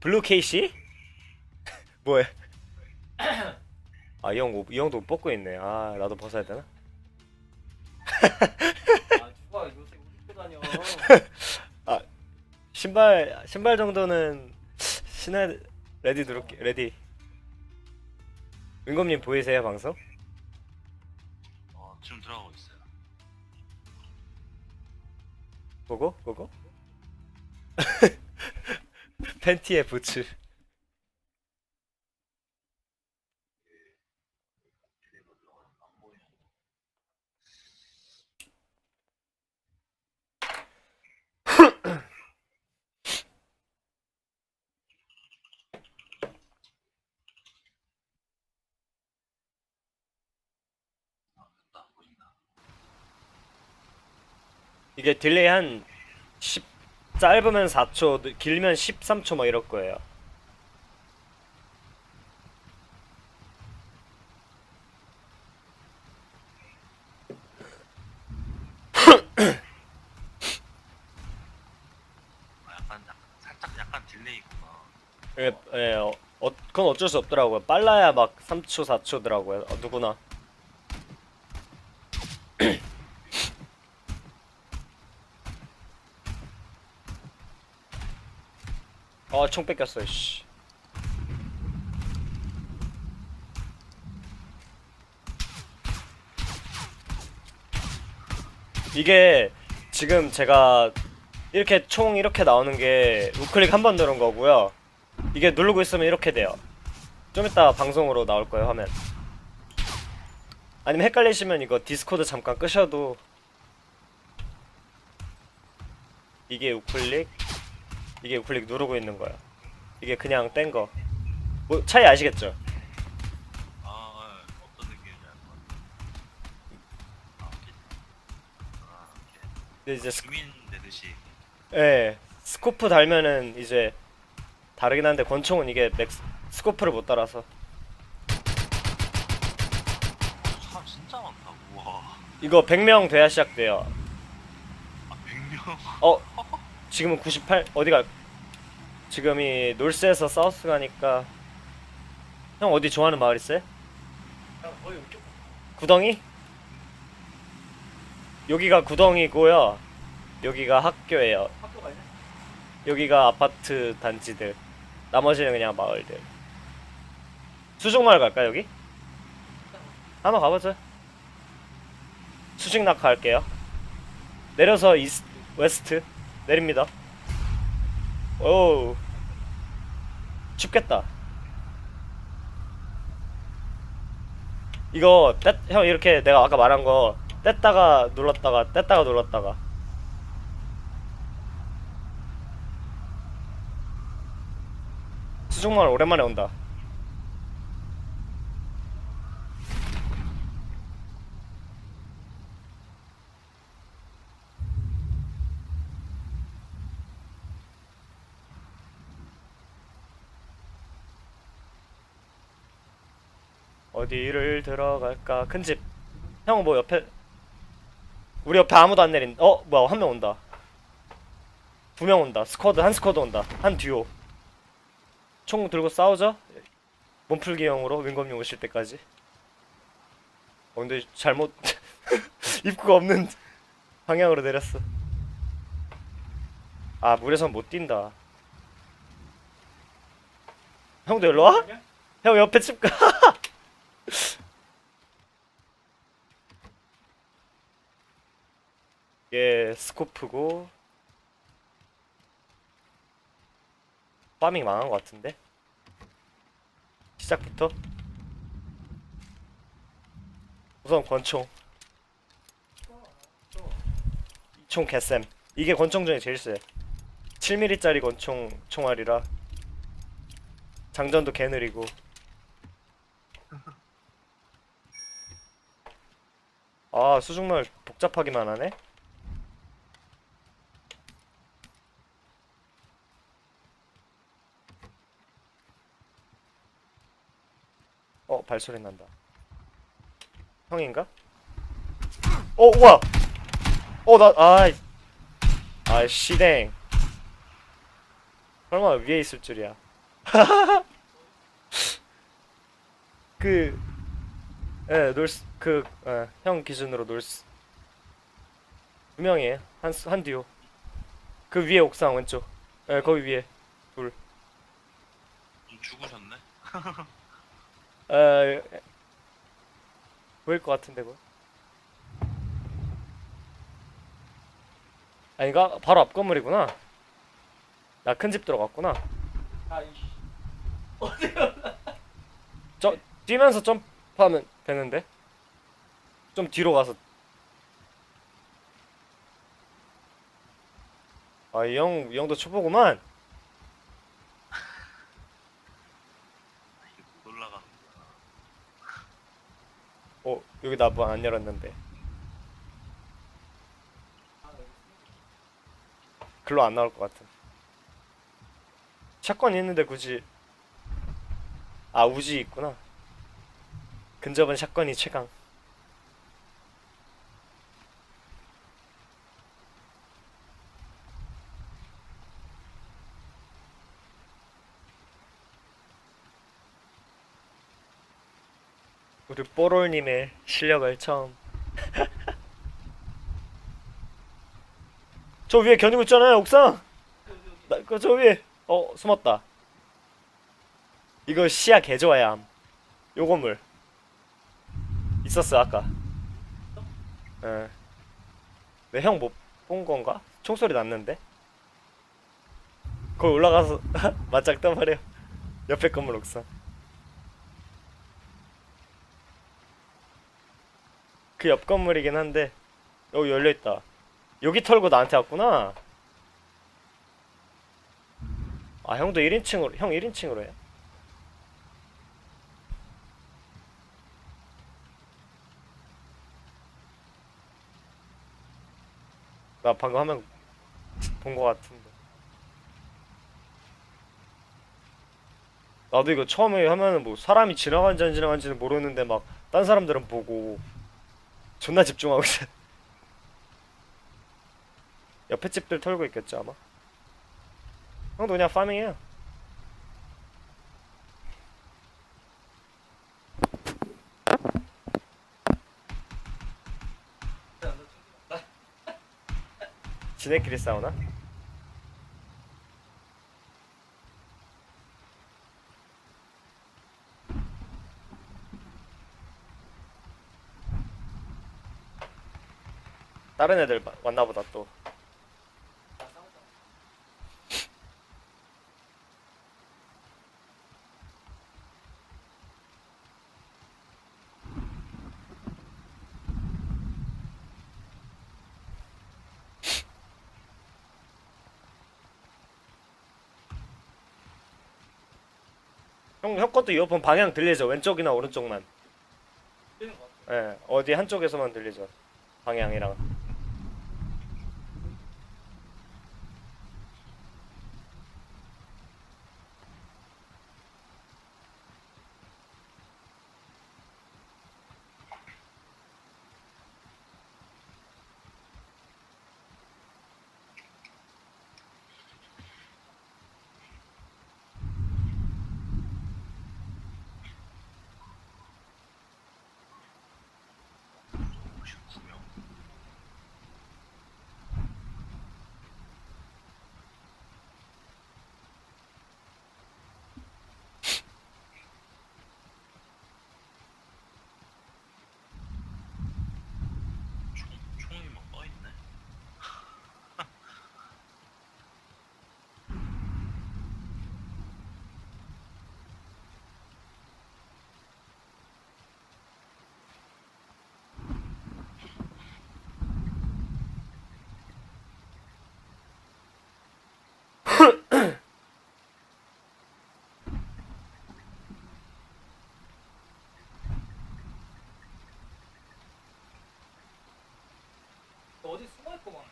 블루 케이시? 뭐해? 아, 이 형, 이 형도 뽑고 있네. 아, 나도 벗어야 되나? 아 누가 요새 우리 입고 다녀 신발, 신발 정도는 신어야, 돼. 레디 누를게, 레디. 은검님 보이세요, 방송? 어, 지금 들어가고 있어요. 보고? 보고? 팬티에 부츠. 이게 딜레이 한 10, 짧으면 4초, 길면 13초 뭐 이럴 거예요. 아, 약간, 약간 살짝 약간 딜레이구나. 예, 예, 어, 어, 그건 어쩔 수 없더라고요. 빨라야 막 3초, 4초더라고요. 어, 누구나. 아, 총 뺏겼어, 씨. 이게 지금 제가 이렇게 총 이렇게 나오는 게 우클릭 한 번 누른 거고요. 이게 누르고 있으면 이렇게 돼요. 좀 이따 방송으로 나올 거예요, 화면. 아니면 헷갈리시면 이거 디스코드 잠깐 끄셔도 이게 우클릭, 이게 우클릭 누르고 있는 거야. 이게 그냥 뗀 거. 뭐 차이 아시겠죠? 아, 예. 어떤 느낌인지 알것 같아. 아. 아. 근데 이제 스, 주민 내듯이. 예, 스코프 달면은 이제 다르긴 한데 권총은 이게 맥스, 스코프를 못 달아서 사람 진짜 많다. 우와. 이거 100명 돼야 시작돼요. 아, 100명. 어 지금은 98 어디가 지금이 놀스에서 사우스 가니까 형 어디 좋아하는 마을 있어요? 구덩이? 여기가 구덩이고요 여기가 학교예요? 여기가 아파트 단지들 나머지는 그냥 마을들 수중마을 갈까 여기? 한번 가보자 수직낙하 할게요 내려서 이스 웨스트 내립니다. 오 춥겠다. 이거 뗐, 형 이렇게 내가 아까 말한 거 뗐다가 눌렀다가 뗐다가 눌렀다가. 수중마을 오랜만에 온다 어디를 들어갈까? 큰 집. 형 뭐 옆에 우리 옆에 아무도 안 내린. 어 뭐야 한 명 온다. 두 명 온다. 스쿼드 한 스쿼드 온다. 한 듀오. 총 들고 싸우죠? 몸풀기용으로 윙검님 오실 때까지. 어 근데 잘못 입구가 없는 방향으로 내렸어. 아 물에선 못 뛴다. 형도 일로 와? 형 옆에 집 가. 이게 스코프고. 파밍 망한 것 같은데? 시작부터? 우선 권총. 총 개쌤 이게 권총 중에 제일 세. 7mm짜리 권총 총알이라. 장전도 개 느리고 아 수중말 복잡하기만 하네. 어 발소리 난다. 형인가? 어 우와! 어나 아이. 아 씨댕. 설마 위에 있을 줄이야. 그, 예, 놀스, 그, 예, 형 기준으로 놀스. 두 명이에요. 한, 스- 한 듀오. 그 위에 옥상 왼쪽. 예, 거기 위에. 좀 죽으셨네? 에, 보일 것 같은데, 그거. 아닌가? 바로 앞 건물이구나. 나 큰 집 들어갔구나. 아이씨. 저, 뛰면서 점프하면 되는데? 좀 뒤로 가서. 아, 이 형, 이 형도 초보구만. 이게 못 올라가는 어, 여기 나뭐안 열었는데. 글로 안 나올 것 같은. 샷건 있는데 굳이. 아, 우지 있구나. 근접은 샷건이 최강. 우리 뽀롤님의 실력을 처음. 저 위에 견디고 있잖아요, 옥상. 나, 그, 저 위에. 어, 숨었다. 이거 시야 개 좋아야 함. 요 건물. 있었어, 아까. 예. 내 형 못 본 건가? 총소리 났는데? 거기 올라가서 맞짱 떠버려. 옆에 건물 옥상. 그 옆 건물이긴 한데 여기 열려 있다. 여기 털고 나한테 왔구나. 아 형도 1인칭으로 형 1인칭으로 해. 나 방금 화면 본 거 같은데. 나도 이거 처음에 하면은 뭐 사람이 지나간지 안 지나간지는 모르는데 막 딴 사람들은 보고 존나 집중하고 있어. 옆에 집들 털고 있겠죠 아마. 형도 그냥 파밍해요. 지네끼리 싸우나? 다른 애들 마- 왔나 보다 또. 형, 형 것도 이어폰 방향 들리죠? 왼쪽이나 오른쪽만. 예, 어디 한쪽에서만 들리죠. 방향이랑. 오십구 명 총, 총이 막 떠있네 너 어디 숨어 있구만.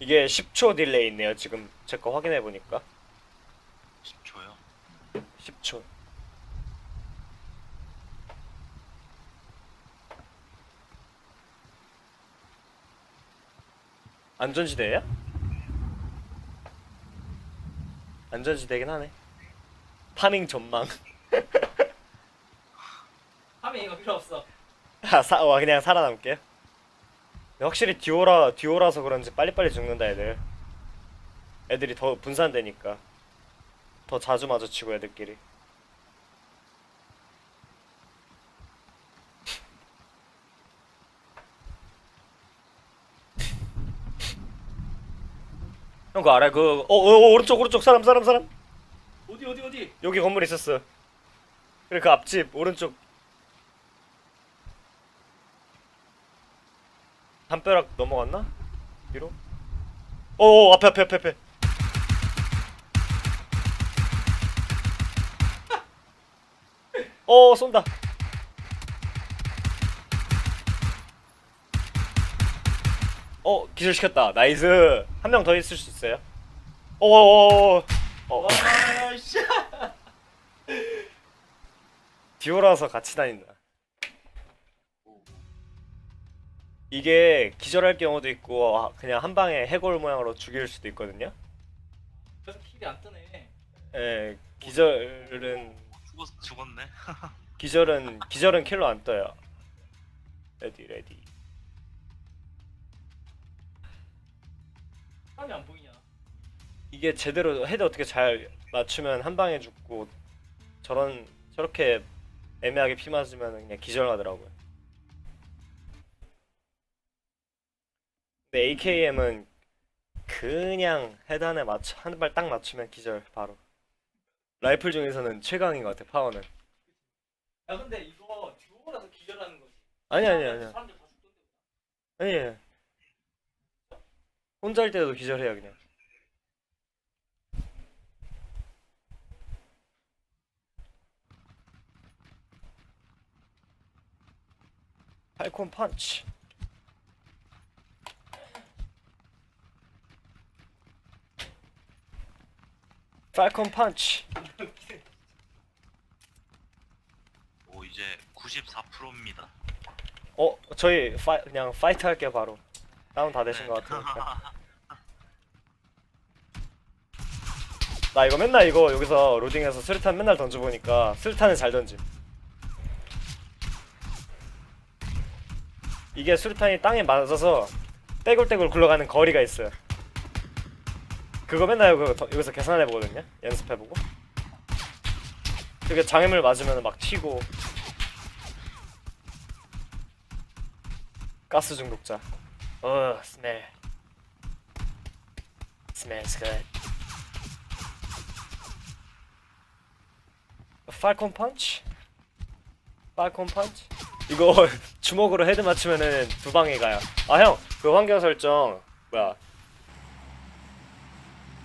이게 10초 딜레이 있네요. 지금 제 거 확인해 보니까 10초요 10초. 안전지대예요? 안전지대긴 하네. 파밍 전망. 하면 이거 필요 없어. 아, 사, 와 그냥 살아남게. 근데 확실히 듀오라 듀오라서 그런지 빨리빨리 죽는다 애들. 애들이 더 분산되니까 더 자주 마주치고 애들끼리. 형 그거 알아? 그 어, 어, 어 오른쪽 오른쪽 사람 사람 사람 어디 어디 어디? 여기 건물 있었어. 그래 그 앞집 오른쪽 담벼락 넘어갔나? 뒤로? 오 앞에 앞에 앞에 앞에. 어 쏜다. 어 기절시켰다. 나이스. 한 명 더 있을 수 있어요? 어어어 어. 디오라서 같이 다닌다 이게 기절할 경우도 있고 아, 그냥 한 방에 해골 모양으로 죽일 수도 있거든요 그래서 킬이 안 뜨네. 예 기절은 죽었 죽었네. 기절은 기절은 킬로 안 떠요. 레디 레디. 사람이 안 보이냐? 이게 제대로 헤드 어떻게 잘 맞추면 한 방에 죽고 저런 저렇게 애매하게 피 맞으면 그냥 기절하더라고요. 근데 AKM은 그냥 안에 맞춰 한 발 딱 맞추면 기절 바로. 라이플 중에서는 최강인 것 같아 파워는. 야 근데 이거 듀오라서 기절하는 거지. 아니 아니 아니 사람들 다 죽던데. 아니. 혼자 할 때도 기절해요 그냥. 팔콘 펀치. 팔콘 펀치. 오 이제 94%입니다. 어, 저희 파이, 그냥 파이트 할게요 바로. 다운 다 되신 것 같으니까. 나 이거 맨날 이거 여기서 로딩해서 수류탄 맨날 던져보니까 수류탄을 잘 던짐. 이게 수류탄이 땅에 맞아서 떼굴떼굴 굴러가는 거리가 있어요. 그거 맨날 여기, 여기서 계산해 보거든요. 연습해 보고. 그게 장애물 맞으면 막 튀고. 가스 중독자. 어, 스멜. Smells good. 팔콘 펀치? 팔콘 펀치? 이거 주먹으로 헤드 맞추면은 두 방에 가요. 아 형, 그 환경 설정 뭐야?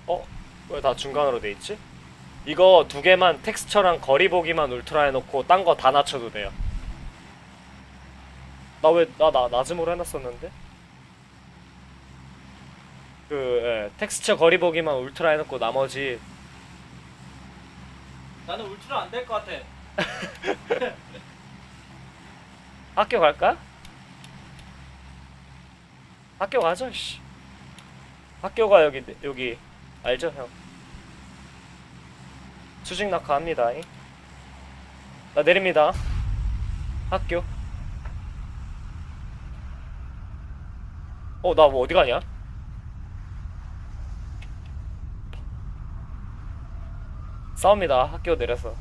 어? 왜 다 중간으로 돼 있지? 이거 두 개만 텍스처랑 거리 보기만 울트라 해놓고 딴 거 다 낮춰도 돼요. 나 왜 나 나 낮음으로 해놨었는데? 그 예, 텍스처 거리 보기만 울트라 해놓고 나머지 나는 울트라 안 될 것 같아. 학교 갈까? 학교 가자 씨. 학교가 여기 여기 알죠 형? 수직 낙하합니다. 잉? 나 내립니다. 학교. 어 나 뭐 어디 가냐? 싸웁니다. 학교 내려서.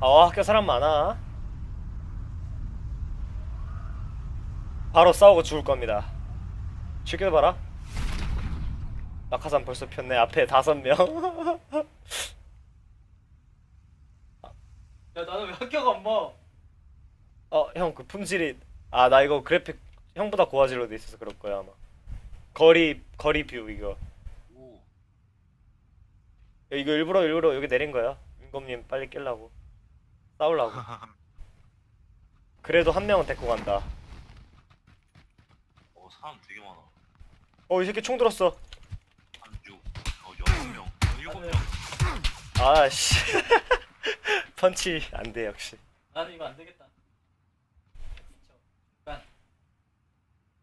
아 학교 사람 많아 바로 싸우고 죽을 겁니다 죽여 봐라 낙하산 벌써 폈네 앞에 다섯 명 야 나는 왜 학교가 안 봐? 어, 형, 그 품질이 아, 나 이거 그래픽 형보다 고화질로 돼 있어서 그럴 거야, 아마. 거리 거리 뷰 이거. 오 야, 이거 일부러 일부러 여기 내린 거야. 윤검님 빨리 깰라고. 싸우려고. 그래도 한 명은 데리고 간다. 어 사람 되게 많아. 어, 이 새끼 총 들었어. 한 6, 어 6명, 어, 7명. 아, 씨. 펀치 안 돼, 역시. 나는 이거 안 되겠다. 그쵸.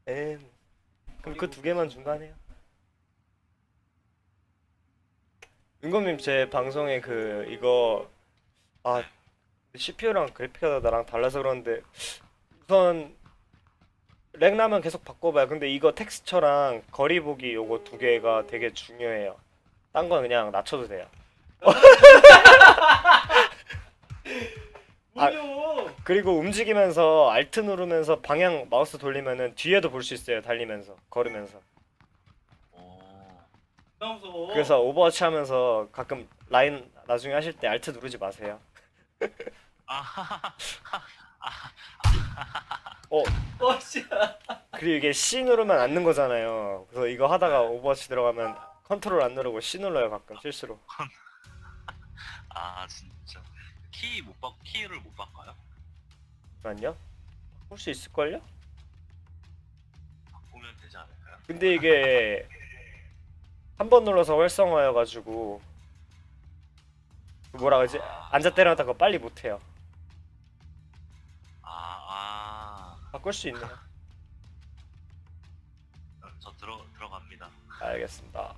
엠. 그럼 그럼 그 두 개만 중간에요. 은검님 제 방송에 그 이거 아 CPU랑 그래픽카드 나랑 달라서 그러는데 우선 렉 나면 계속 바꿔봐요. 근데 이거 텍스처랑 거리 보기 요거 두 개가 되게 중요해요. 딴 건 그냥 낮춰도 돼요. 아. 그리고 움직이면서 알트 누르면서 방향 마우스 돌리면은 뒤에도 볼 수 있어요. 달리면서 걸으면서. 나 무서워. 그래서 오버워치 하면서 가끔 라인 나중에 하실 때 알트 누르지 마세요. 아하하. 어 어 씨. 그리고 이게 C 누르면 앉는 거잖아요. 그래서 이거 하다가 오버워치 들어가면 컨트롤 안 누르고 C 눌러요 가끔 실수로. 아 진짜. 키 못 바, 키를 못 바꿔요? 잠깐만요. 바꿀 수 있을걸요? 바꾸면 되지 않을까요? 근데 이게 한 번 눌러서 활성화여가지고 그 뭐라 그러지? 앉아 때려놨다가 빨리 못해요. 바꿀 수 있네요. 아. 저 들어 들어갑니다. 알겠습니다.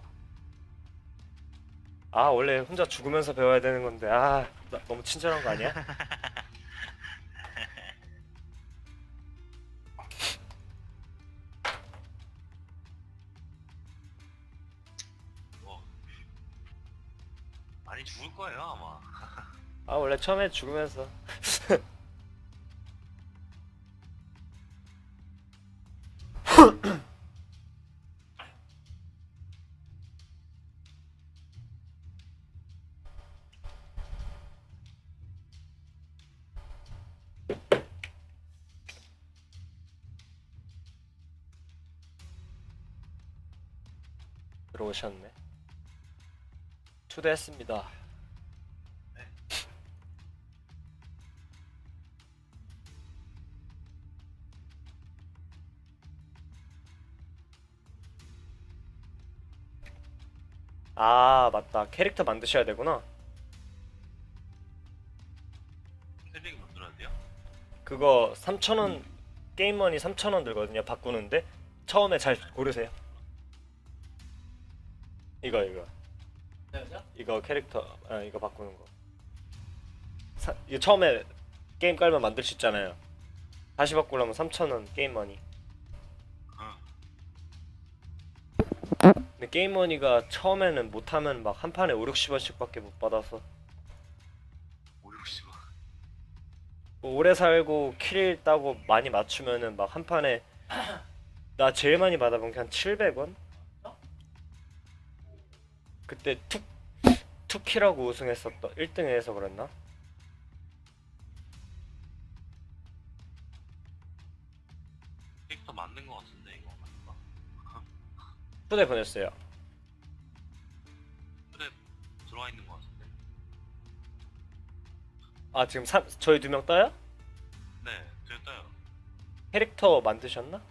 아 원래 혼자 죽으면서 배워야 되는 건데 아 나 너무 친절한 거 아니야? 뭐 많이 죽을 거예요 아마. 아 원래 처음에 죽으면서 들어오셨네. 초대했습니다. 아 맞다. 캐릭터 만드셔야 되구나. 헤딩 만들어야 돼요? 그거 3,000원 게임머니 3,000원 들거든요 바꾸는데. 처음에 잘 고르세요. 이거 이거. 여자? 이거 캐릭터 아 이거 바꾸는 거. 사, 이거 처음에 게임 깔면 만들 수 있잖아요. 다시 바꾸려면 3,000원 게임머니 근데 게임머니가 처음에는 못하면 막 한 판에 5, 60원씩 밖에 못 받아서 5, 60원. 뭐 오래 살고 킬 따고 많이 맞추면은 막 한 판에 나 제일 많이 받아본 게 한 700원? 그때 툭 투키라고 우승했었던 1등 해서 그랬나? 캐릭터 만든 거 같은데 이거 맞나? 초대 보냈어요. 그래 들어와 있는 거 같은데. 아 지금 삼, 저희 두 명 떠요? 네, 됐어요. 캐릭터 만드셨나?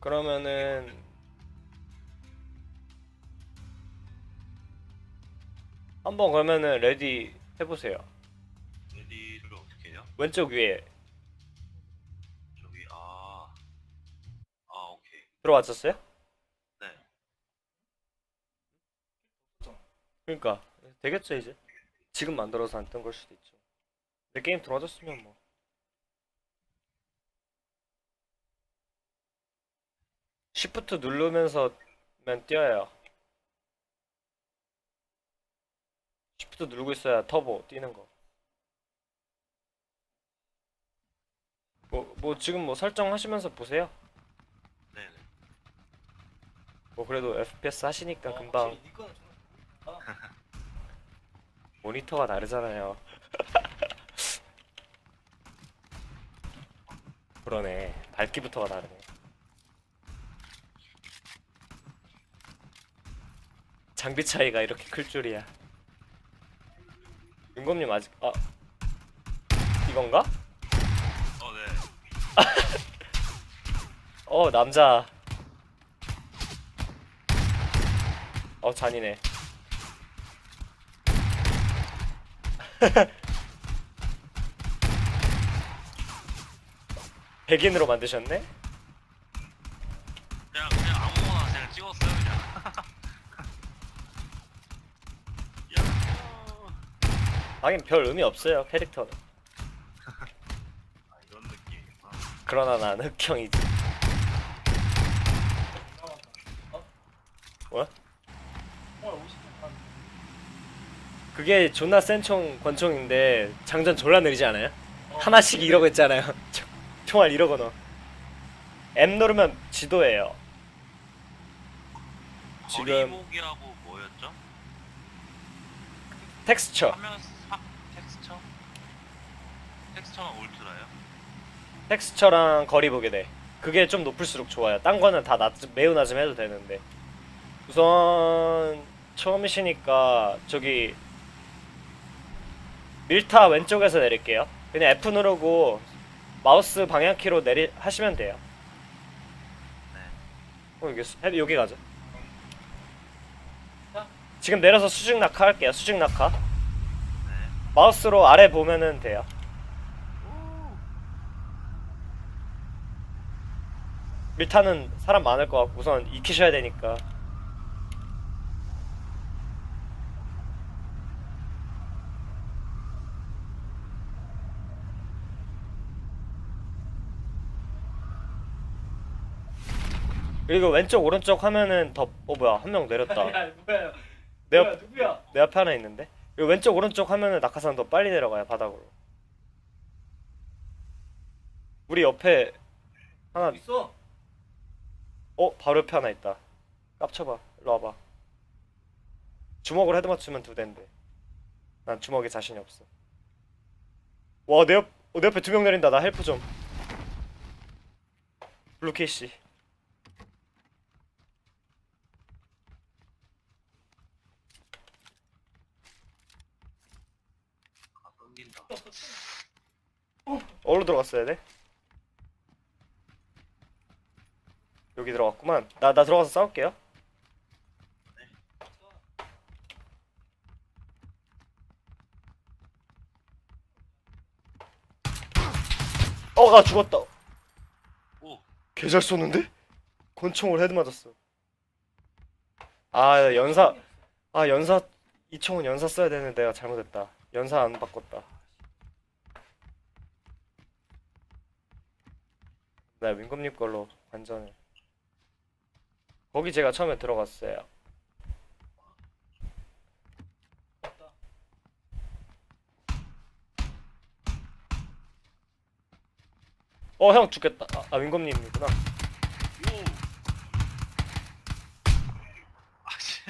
그러면은 한번 그러면은 레디 해보세요. 레디를 어떻게 해요? 왼쪽 위에 들어왔었어요? 네. 그러니까 되겠죠 이제 지금 만들어서 안 뜬 걸 수도 있죠 근데 게임 들어와줬으면 뭐 시프트 누르면서만 뛰어요 시프트 누르고 있어야 터보 뛰는 거 뭐, 뭐 지금 뭐 설정하시면서 보세요. 뭐 그래도 FPS 하시니까 어, 금방. 모니터가 다르잖아요. 그러네. 밝기부터가 다르네. 장비 차이가 이렇게 클 줄이야. 윤검님 아직 아 이건가? 어 네. 어 남자. 어 잔이네. 백인으로 만드셨네? 그냥 그냥 아무거나 그냥 찍었어요 그냥. 야. 하긴 별 의미 없어요 캐릭터는 아, 이런 느낌. 아, 그러나 난 흑형이지 뭐야? 어 50분 간. 그게 존나 센총 권총인데 장전 졸라 느리지 않아요? 하나씩 이러고 있잖아요 총- 총알 이러고 넣어 M 누르면 지도예요 지금- 거리목이라고 뭐였죠? 텍스처 화면 사, 텍스처? 텍스처는 울트라요? 텍스처랑 거리 보게 돼 그게 좀 높을수록 좋아요 딴 거는 다 낮, 매우 낮음 해도 되는데 우선 처음이시니까 저기 밀타 왼쪽에서 내릴게요. 그냥 F 누르고 마우스 방향키로 내리 하시면 돼요. 네. 어 여기 수- 해- 여기 가자 지금 내려서 수직 낙하 할게요. 수직 낙하. 네. 마우스로 아래 보면은 돼요. 밀타는 사람 많을 것 같고 우선 익히셔야 되니까 그리고 왼쪽 오른쪽 하면은 더 어 뭐야 한 명 내렸다. 야 뭐야? 내, 뭐야 옆, 누구야? 내 앞에 하나 있는데? 그리고 왼쪽 오른쪽 하면은 낙하산 더 빨리 내려가요 바닥으로. 우리 옆에 하나 있어. 어 바로 옆에 하나 있다. 깝쳐봐 일로 와봐. 주먹으로 헤드 맞추면 두 대인데. 난 주먹에 자신이 없어. 와내 옆, 어, 내 옆에 두 명 내린다. 나 헬프 좀. 블루케이 씨 아, 끊긴다. 어디로 들어갔어야 돼? 여기 들어갔구만. 나, 나 들어가서 싸울게요. 어 나 죽었다. 오, 개잘 쏘는데? 권총으로 헤드 맞았어. 아 연사 아 연사 이 총은 연사 써야 되는데 내가 잘못했다. 연사 안 바꿨다 나 민검님 걸로 완전해 거기 제가 처음에 들어갔어요 어 형 죽겠다 아, 아 민검님이구나 오. 아, 씨.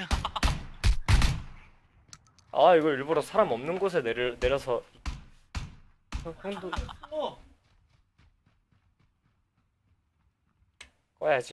아 이거 일부러 사람 없는 곳에 내려, 내려서 형, 형도 어. 꺼야지